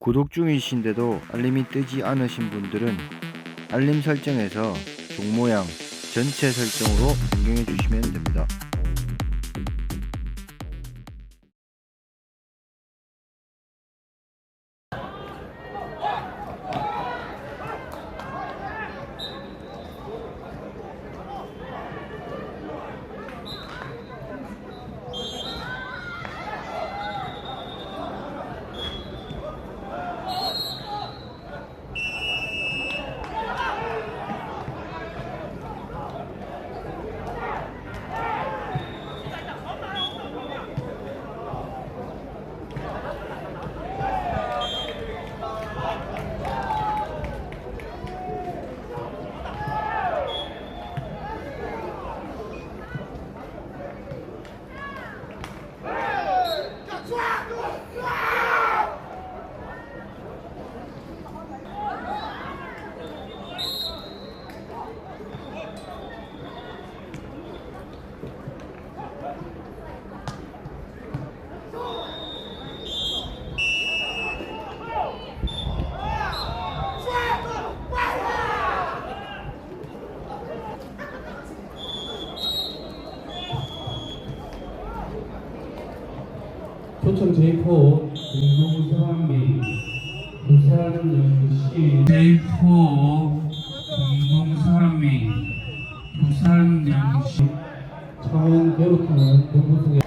구독 중이신데도 알림이 뜨지 않으신 분들은 알림 설정에서 종 모양 전체 설정으로 변경해 주시면 됩니다. J4 공동성함및 부산영시 J4 공동성함및 부산영시 차원 괴롭힘은 동부승에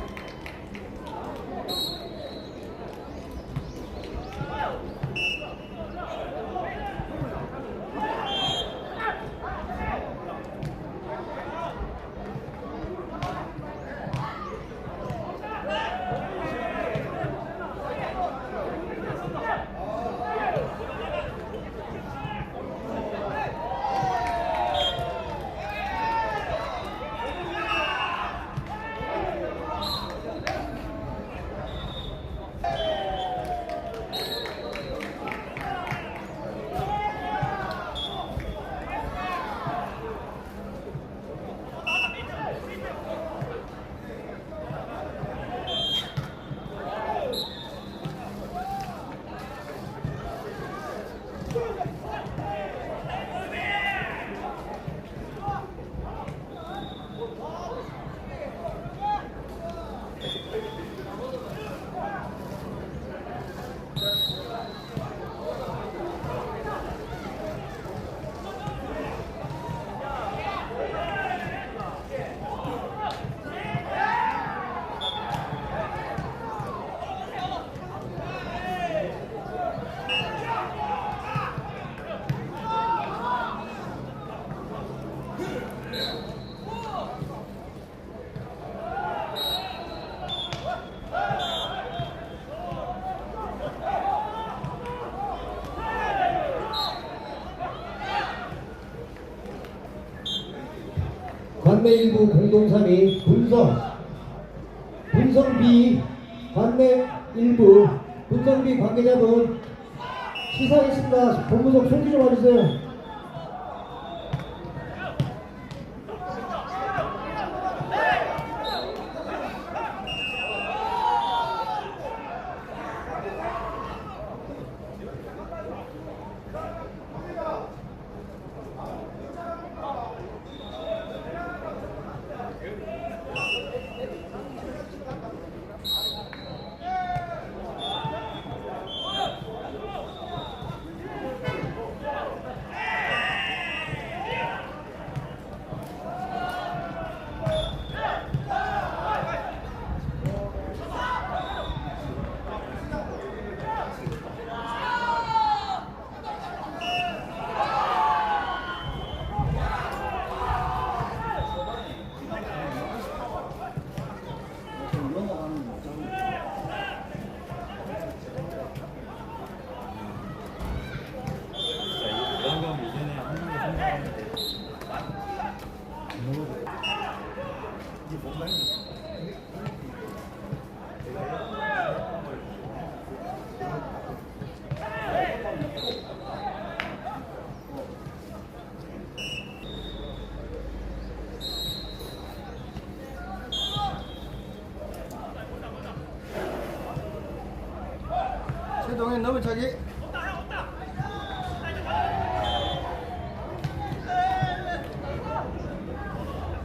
관내 일부 공동삼이 분성 분성 B 관내 일부 분성 B 관계자분 시사했습니다. 본부석 손기 좀 와주세요. 차기.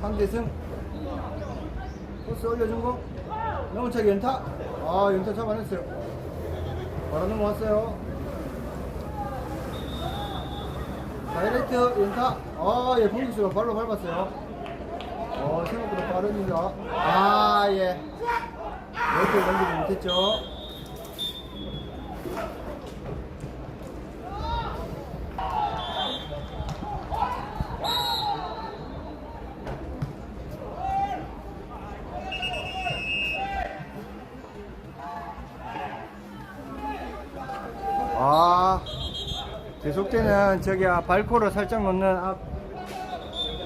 황대승. 코스 올려준 거. 넘어차기 연타. 아, 연타 잡아냈어요. 바로 넘어왔어요. 다이렉트 연타. 아, 예, 공격수가 발로 밟았어요. 어, 생각보다 빠릅니다. 아, 예. 이렇게 던지지 못했죠. 아, 계속되는 저기 아, 발코를 살짝 놓는 앞,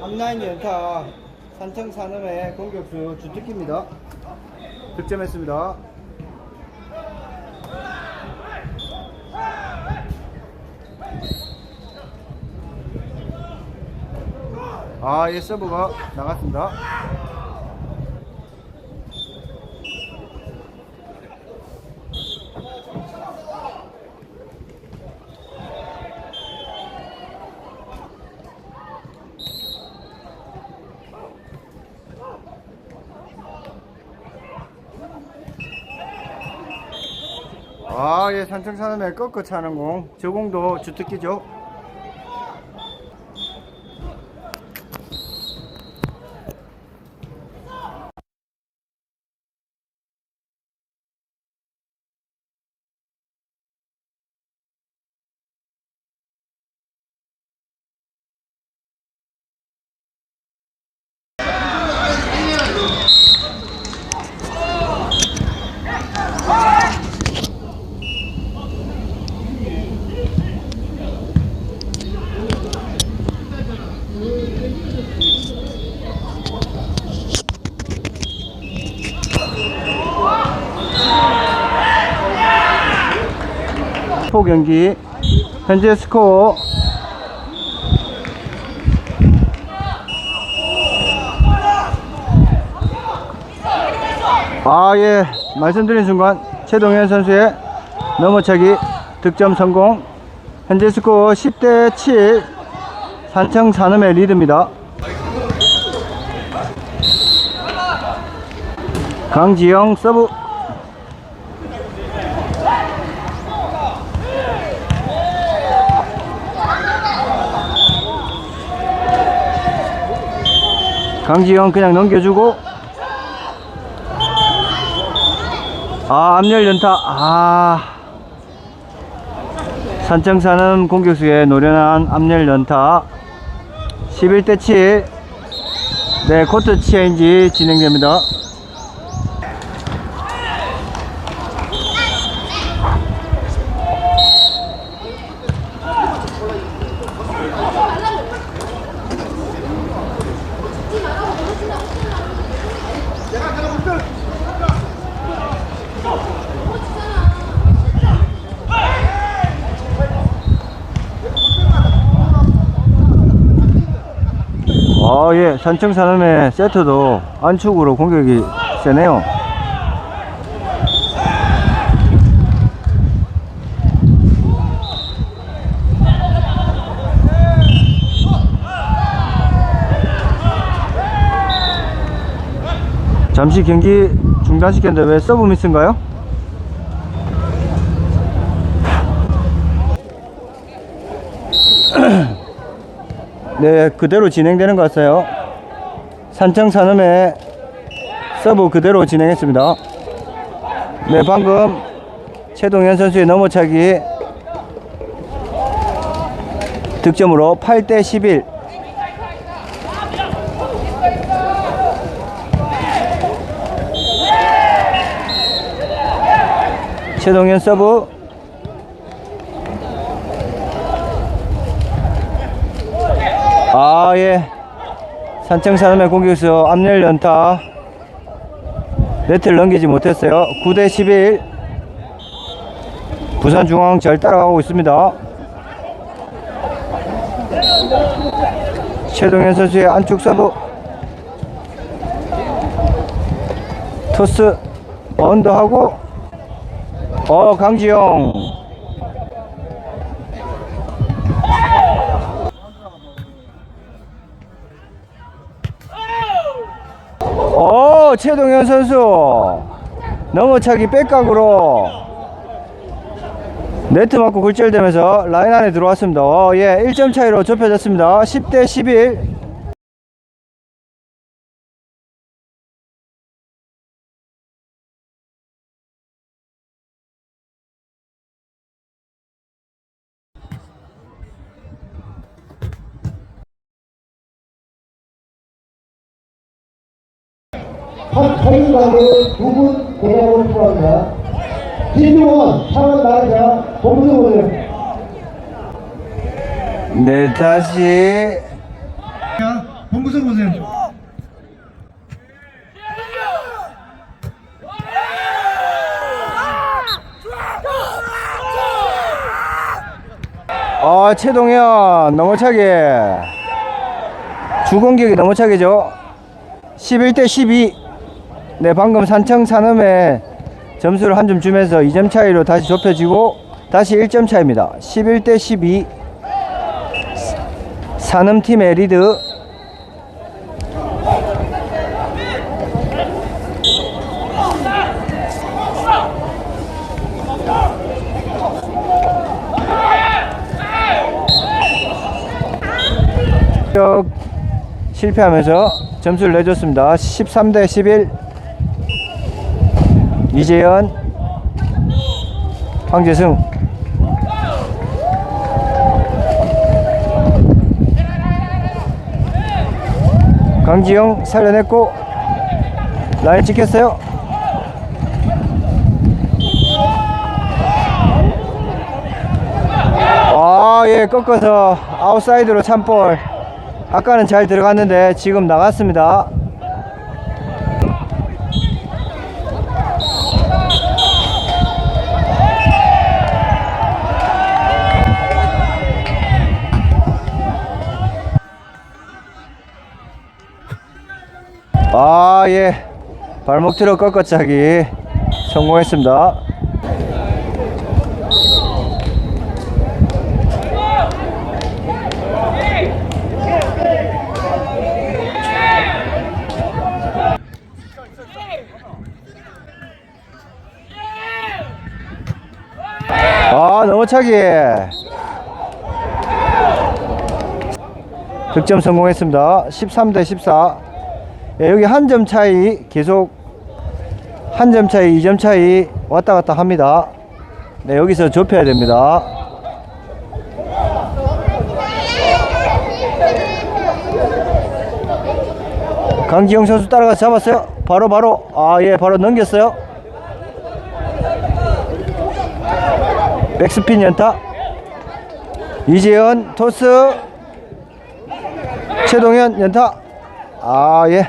앞라인 연타 산청 산음의 공격수 주특기입니다. 득점했습니다. 아, 예, 서브가 나갔습니다. 아, 예, 산청산음의 꺾어 차는 공. 저 공도 주특기죠. 포 경기. 현재 스코어. 아 예. 말씀드린 순간 최동현 선수의 넘어차기 득점 성공. 현재 스코어 10대 7 산청 산음의 리드입니다 강지영 서브. 강지영 그냥 넘겨주고. 아 앞열 연타. 아. 산청산은 공격수의 노련한 앞열 연타. 11대 7네 코트 체인지 진행됩니다 아, 예. 산청산음의 세트도 안축으로 공격이 세네요. 잠시 경기 중단시켰는데 왜 서브 미스인가요? 네, 그대로 진행되는 것 같아요. 산청 산음의 서브 그대로 진행했습니다. 네, 방금 최동현 선수의 넘어차기 득점으로 8대 11. 최동현 서브 아, 예. 산청산음의 공격수 앞열 연타. 네트를 넘기지 못했어요. 9대 11. 부산 중앙 잘 따라가고 있습니다. 최동현 선수의 안쪽 서브. 토스. 언더하고. 어, 강지영. 최동현 선수 넘어차기 백각으로 네트 맞고 굴절되면서 라인 안에 들어왔습니다. 어, 예, 1점 차이로 좁혀졌습니다. 10대 11. 탑8 가운데 두분 대략으로 필요합니다. 김종원, 창원 나가자, 범수고들. 네, 다시. 범수고 보세요. 어, 최동현 넘어차기. 주공격이 넘어차기죠. 11대 12. 네, 방금 산청 산음에 점수를 한 점 주면서 2점 차이로 다시 좁혀지고 다시 1점 차입니다. 11대 12. 산음 팀의 리드. 격 실패하면서 점수를 내줬습니다. 13대 11. 이재현, 황재승. 강지영 살려냈고 라인 찍혔어요. 아, 예, 꺾어서 아웃사이드로 참볼. 아까는 잘 들어갔는데 지금 나갔습니다. 아, 예. 발목 틀어 꺾어차기 성공했습니다. 아, 넘어차기. 득점 성공했습니다. 13 대 14. 예, 여기 한 점 차이 계속 한 점 차이, 2점 차이 왔다 갔다 합니다. 네, 여기서 좁혀야 됩니다. 강기영 선수 따라가서 잡았어요. 바로 바로 아 예, 바로 넘겼어요. 백스핀 연타. 이재현 토스. 최동현 연타. 아 예.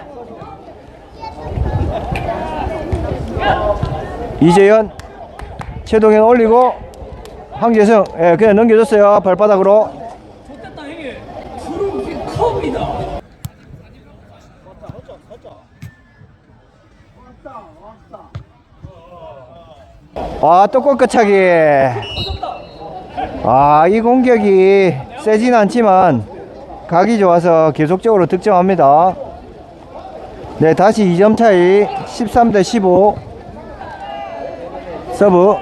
이재현 최동현 올리고 황재승 예 그냥 넘겨줬어요. 발바닥으로. 아또 꺾어차기 아이 공격이 세진 않지만 각이 좋아서 계속적으로 득점합니다. 네 다시 2점 차이. 13 대 15 서브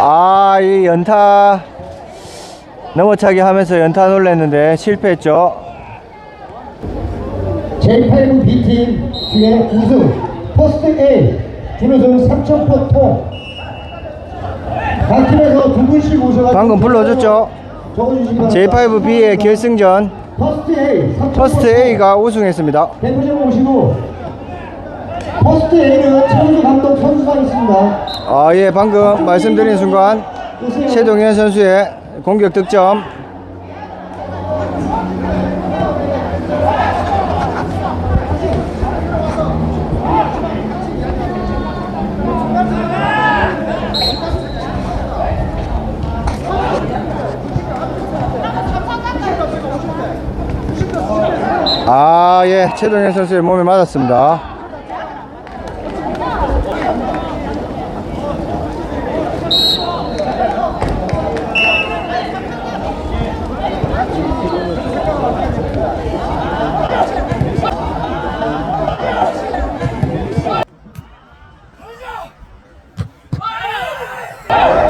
아, 이 연타 넘어차기 하면서 연타 놀랬는데 실패했죠. J8 B팀 중에 우승 포스트 A 준우승 3천포 통. 각 팀에서 두 분씩 오셔가지고 방금 불러줬죠. 적어주시기 바랍니다. J5B의 결승전 퍼스트 A 3,000 퍼스트 A가 우승했습니다. 대표님 오시고 퍼스트 A는 최우주 감독 선수가 있습니다. 아, 예, 방금 말씀드린 순간. 최동현 선수의 공격 득점. 아, 예. 최동현 선수의 몸에 맞았습니다.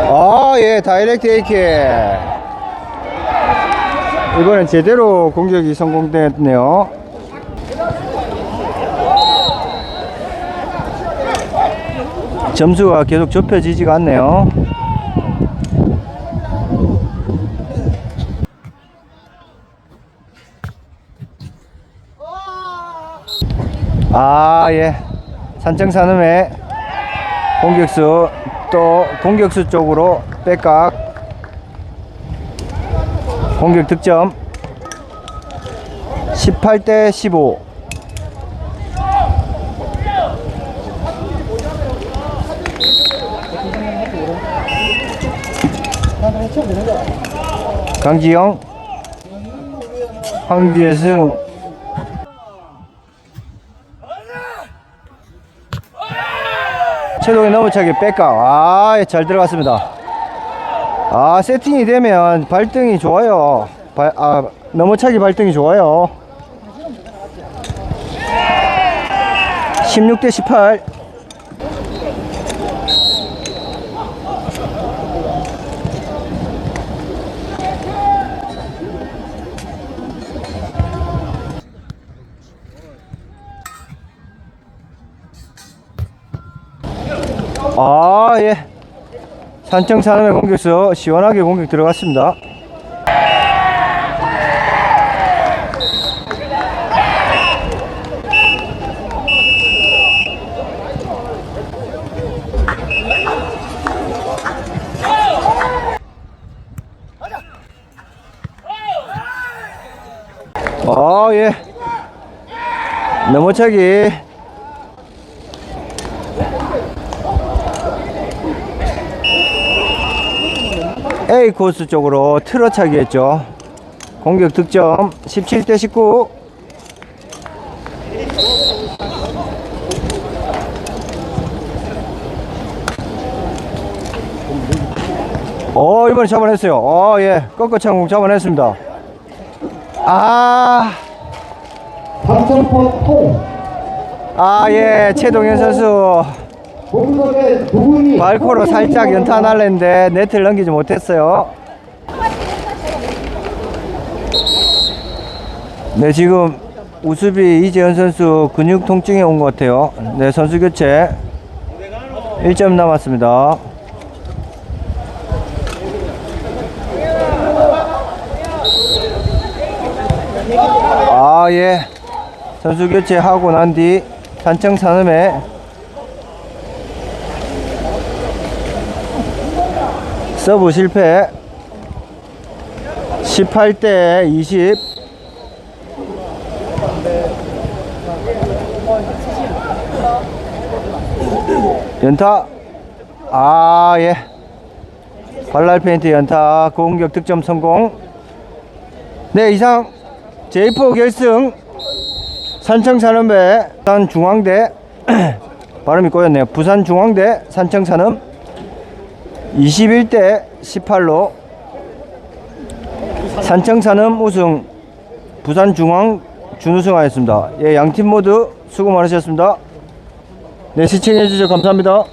아, 예. 다이렉트 에이킥. 이번엔 제대로 공격이 성공됐네요. 점수가 계속 좁혀지지가 않네요. 아, 예. 산청산음의 공격수 또 공격수 쪽으로 백각 공격 득점. 18대 15 강지영. 황기예승. 최동의 넘어차기 백각 아, 예, 잘 들어갔습니다. 아, 세팅이 되면 발등이 좋아요. 발, 아, 넘어차기 발등이 좋아요. 16대 18. 아, 예. 산청 산업의 공격수 시원하게 공격 들어갔습니다. 아, 예. 넘어차기. A 코스 쪽으로 틀어차기 했죠. 공격 득점 17대 19. 어, 이번에 잡아냈어요. 어, 예. 꺾어창공 잡아냈습니다. 아, 아, 예. 최동현 선수 발코로 살짝 연타날랬는데 네트를 넘기지 못했어요. 네, 지금 우수비 이재현 선수 근육 통증에 온 것 같아요. 네, 선수 교체 1점 남았습니다. 아, 예. 선수 교체하고 난뒤 산청 산음에 서브 실패. 18대 20 연타. 아예. 발랄 페인트 연타. 공격 득점 성공. 네 이상 제4 결승 산청산업의 부산중앙대. 발음이 꼬였네요. 부산중앙대 산청산업 21대 18로 산청산업 우승 부산중앙 준우승하였습니다. 예, 양팀 모두 수고 많으셨습니다. 네, 시청해주셔서 감사합니다.